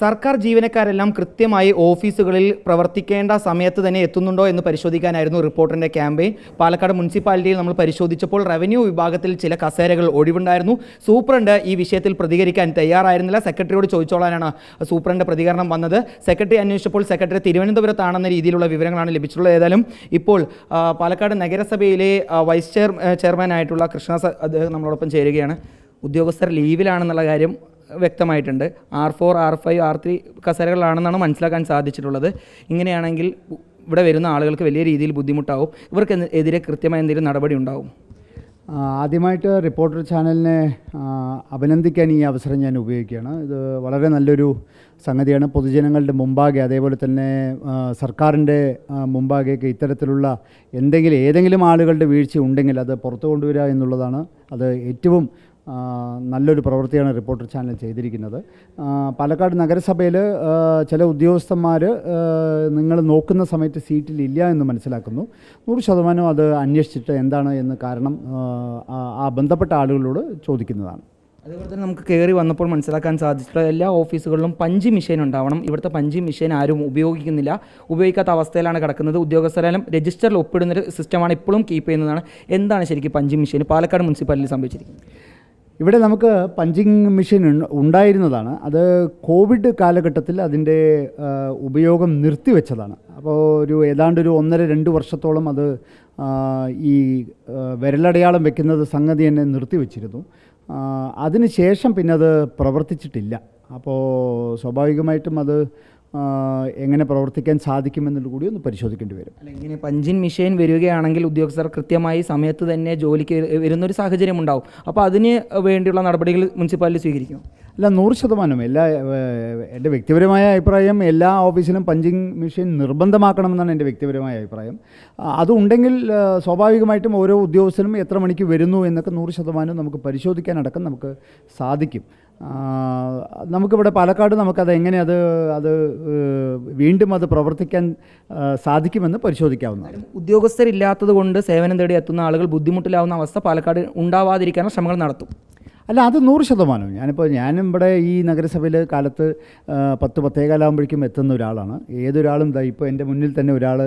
സർക്കാർ ജീവനക്കാരെല്ലാം കൃത്യമായി ഓഫീസുകളിൽ പ്രവർത്തിക്കേണ്ട സമയത്ത് തന്നെ എത്തുന്നുണ്ടോ എന്ന് പരിശോധിക്കാനായിരുന്നു റിപ്പോർട്ടിന്റെ ക്യാമ്പയിൻ. പാലക്കാട് മുനിസിപ്പാലിറ്റിയിൽ നമ്മൾ പരിശോധിച്ചപ്പോൾ റവന്യൂ വിഭാഗത്തിൽ ചില കസേരകൾ ഒഴിവുണ്ടായിരുന്നു സൂപ്രണ്ട് ഈ വിഷയത്തിൽ പ്രതികരിക്കാൻ തയ്യാറായിരുന്നില്ല. സെക്രട്ടറിയോട് ചോദിച്ചോളാനാണ് സൂപ്രണ്ട് പ്രതികരണം വന്നത്. സെക്രട്ടറി അന്വേഷിച്ചപ്പോൾ സെക്രട്ടറി തിരുവനന്തപുരത്താണെന്ന രീതിയിലുള്ള വിവരങ്ങളാണ് ലഭിച്ചിട്ടുള്ളത്. ഏതായാലും ഇപ്പോൾ പാലക്കാട് നഗരസഭയിലെ വൈസ് ചെയർ ചെയർമാനായിട്ടുള്ള കൃഷ്ണ അദ്ദേഹം നമ്മളോടൊപ്പം ചേരുകയാണ്. ഉദ്യോഗസ്ഥർ ലീവിലാണെന്നുള്ള കാര്യം വ്യക്തമായിട്ടുണ്ട്. R four R five R three കസേരകളാണെന്നാണ് മനസ്സിലാക്കാൻ സാധിച്ചിട്ടുള്ളത്. ഇങ്ങനെയാണെങ്കിൽ ഇവിടെ വരുന്ന ആളുകൾക്ക് വലിയ രീതിയിൽ ബുദ്ധിമുട്ടാവും. ഇവർക്ക് എതിരെ കൃത്യമായ എന്തെങ്കിലും നടപടി ഉണ്ടാവും? ആദ്യമായിട്ട് റിപ്പോർട്ടർ ചാനലിനെ അഭിനന്ദിക്കാൻ ഈ അവസരം ഞാൻ ഉപയോഗിക്കുകയാണ്. ഇത് വളരെ നല്ലൊരു സംഗതിയാണ്. പൊതുജനങ്ങളുടെ മുമ്പാകെ അതേപോലെ തന്നെ സർക്കാരിന്റെ മുമ്പാകെയൊക്കെ ഇത്തരത്തിലുള്ള എന്തെങ്കിലും ഏതെങ്കിലും ആളുകളുടെ വീഴ്ച ഉണ്ടെങ്കിൽ അത് പുറത്തു കൊണ്ടുവരിക എന്നുള്ളതാണ്. അത് ഏറ്റവും നല്ലൊരു പ്രവൃത്തിയാണ് റിപ്പോർട്ടർ ചാനൽ ചെയ്തിരിക്കുന്നത്. പാലക്കാട് നഗരസഭയിൽ ചില ഉദ്യോഗസ്ഥന്മാർ നിങ്ങൾ നോക്കുന്ന സമയത്ത് സീറ്റിലില്ല എന്ന് മനസ്സിലാക്കുന്നു. നൂറ് ശതമാനം അത് അന്വേഷിച്ചിട്ട് എന്താണ് എന്ന് കാരണം ആ, ബന്ധപ്പെട്ട ആളുകളോട് ചോദിക്കുന്നതാണ്. അതുപോലെ തന്നെ നമുക്ക് കയറി വന്നപ്പോൾ മനസ്സിലാക്കാൻ സാധിച്ചിട്ടുള്ള എല്ലാ ഓഫീസുകളിലും പഞ്ച് മെഷീൻ ഉണ്ടാവണം. ഇവിടുത്തെ പഞ്ച് മെഷീൻ ആരും ഉപയോഗിക്കുന്നില്ല. ഉപയോഗിക്കാത്ത അവസ്ഥയിലാണ് കിടക്കുന്നത്. ഉദ്യോഗസ്ഥരെല്ലാം രജിസ്റ്ററിൽ ഒപ്പിടുന്ന ഒരു സിസ്റ്റമാണ് ഇപ്പോഴും കീപ്പ് ചെയ്യുന്നതാണ്. എന്താണ് ശരിക്കും പഞ്ച് മെഷീൻ? പാലക്കാട് മുനിസിപ്പാലിറ്റി സംഭവിച്ചിരിക്കുന്നത്. ഇവിടെ നമുക്ക് പഞ്ചിങ് മെഷീൻ ഉണ്ടായിരുന്നതാണ്. അത് കോവിഡ് കാലഘട്ടത്തിൽ അതിന്റെ ഉപയോഗം നിർത്തിവെച്ചതാണ്. അപ്പോൾ ഒരു ഏതാണ്ട് ഒരു ഒന്നര രണ്ട് വർഷത്തോളം അത് ഈ വിരലടയാളം വെക്കുന്നത് സംഗതി തന്നെ നിർത്തിവെച്ചിരുന്നു. അതിനുശേഷം പിന്നെ അത് പ്രവർത്തിച്ചിട്ടില്ല. അപ്പോൾ സ്വാഭാവികമായിട്ടും അത് എങ്ങനെ പ്രവർത്തിക്കാൻ സാധിക്കുമെന്നുള്ളത് കൂടി ഒന്ന് പരിശോധിക്കേണ്ടി വരും. അല്ല ഇങ്ങനെ പഞ്ചിൻ മെഷീൻ വരികയാണെങ്കിൽ ഉദ്യോഗസ്ഥർ കൃത്യമായി സമയത്ത് തന്നെ ജോലിക്ക് വരുന്നൊരു സാഹചര്യം ഉണ്ടാവും. അപ്പോൾ അതിന് വേണ്ടിയുള്ള നടപടികൾ മുനിസിപ്പാലിറ്റി സ്വീകരിക്കും. അല്ല നൂറ് ശതമാനം. എല്ലാ എന്റെ വ്യക്തിപരമായ അഭിപ്രായം എല്ലാ ഓഫീസിലും പഞ്ചിങ് മെഷീൻ നിർബന്ധമാക്കണമെന്നാണ് എന്റെ വ്യക്തിപരമായ അഭിപ്രായം. അതുണ്ടെങ്കിൽ സ്വാഭാവികമായിട്ടും ഓരോ ഉദ്യോഗസ്ഥനും എത്ര മണിക്ക് വരുന്നു എന്നൊക്കെ നൂറ് ശതമാനം നമുക്ക് പരിശോധിക്കാനടക്കം നമുക്ക് സാധിക്കും. നമുക്കിവിടെ പാലക്കാട് നമുക്കത് എങ്ങനെ അത് അത് വീണ്ടും അത് പ്രവർത്തിക്കാൻ സാധിക്കുമെന്ന് പരിശോധിക്കാവുന്നതാണ്. ഉദ്യോഗസ്ഥരില്ലാത്തത് കൊണ്ട് സേവനം തേടി എത്തുന്ന ആളുകൾ ബുദ്ധിമുട്ടിലാവുന്ന അവസ്ഥ പാലക്കാട് ഉണ്ടാവാതിരിക്കാനുള്ള ശ്രമങ്ങൾ നടത്തും. അല്ല അത് നൂറ് ശതമാനം ഞാനിപ്പോൾ ഞാനും ഇവിടെ ഈ നഗരസഭയിൽ കാലത്ത് പത്ത് പത്തേകാലാകുമ്പോഴേക്കും എത്തുന്ന ഒരാളാണ്. ഏതൊരാളും ദാ ഇപ്പോൾ എന്റെ മുന്നിൽ തന്നെ ഒരാൾ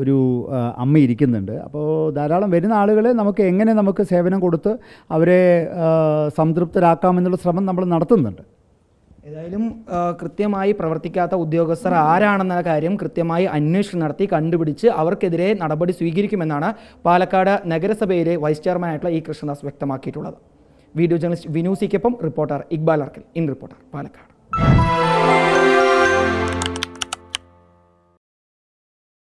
ഒരു അമ്മ ഇരിക്കുന്നുണ്ട്. അപ്പോൾ ധാരാളം വരുന്ന ആളുകളെ നമുക്ക് എങ്ങനെ നമുക്ക് സേവനം കൊടുത്ത് അവരെ സംതൃപ്തരാക്കാമെന്നുള്ള ശ്രമം നമ്മൾ നടത്തുന്നുണ്ട്. ഏതായാലും കൃത്യമായി പ്രവർത്തിക്കാത്ത ഉദ്യോഗസ്ഥർ ആരാണെന്ന കാര്യം കൃത്യമായി അന്വേഷണം നടത്തി കണ്ടുപിടിച്ച് അവർക്കെതിരെ നടപടി സ്വീകരിക്കുമെന്നാണ് പാലക്കാട് നഗരസഭയിലെ വൈസ് ചെയർമാനായിട്ടുള്ള ഇ കൃഷ്ണദാസ് വ്യക്തമാക്കിയിട്ടുള്ളത്. Video journalist Vinu സിക്കൊപ്പം reporter Iqbal Arkal in reporter Palakkad.